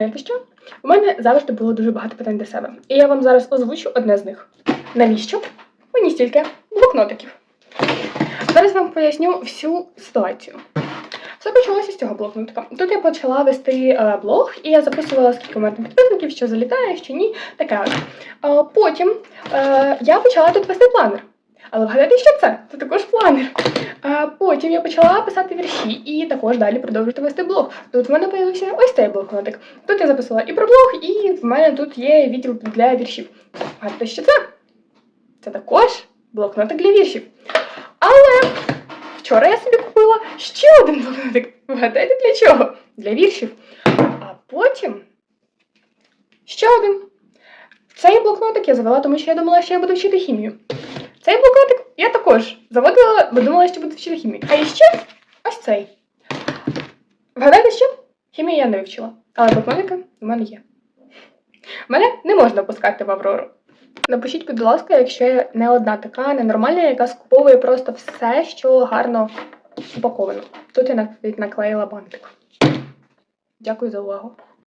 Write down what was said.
Знаєте що? У мене завжди було дуже багато питань до себе. І я вам зараз озвучу одне з них. Навіщо? Мені стільки блокнотиків. Зараз вам поясню всю ситуацію. Все почалося з цього блокнотика. Тут я почала вести е, блог, і я записувала, скільки у мене підписників, що залітає, що ні, таке. Потім е, я почала тут вести планер. Але вгадайте, що це? Це також планер. А потім я почала писати вірші і також далі продовжувати вести блог. Тут в мене з'явився ось цей блокнотик. Тут я записала і про блог, і в мене тут є відділ для віршів. Вгадайте, що це? Це також блокнотик для віршів. Але вчора я собі купила ще один блокнотик. Вгадайте для чого? Для віршів. А потім ще один. Цей блокнотик я завела, тому що я думала, що я буду вчити хімію. Я також заводила, бо думала, що буду вчити хімію. А іще ось цей. Вгадайте, що? Хімію я не вивчила, але блокнотики в мене є. Мене не можна пускати в Аврору. Напишіть, будь ласка, якщо я не одна така ненормальна, яка скуповує просто все, що гарно упаковано. Тут я наклеїла бантик. Дякую за увагу.